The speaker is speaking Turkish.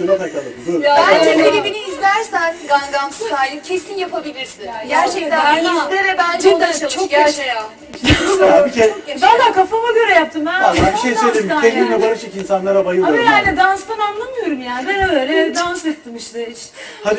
Şuna takalım. Dur. Bence klibini izlersen Gangnam Style'in kesin yapabilirsin. Gerçekten izle ve bence ona çalış. çok Gerçekten. Ya bir kere Valla kafama göre yaptım ben. Vallahi bir şey söyleyeyim. mi? Danstan Kendimle yani. barışık insanlara Ama bayılıyorum. yani danstan anlamıyorum yani. Ben öyle dans ettim işte. Hadi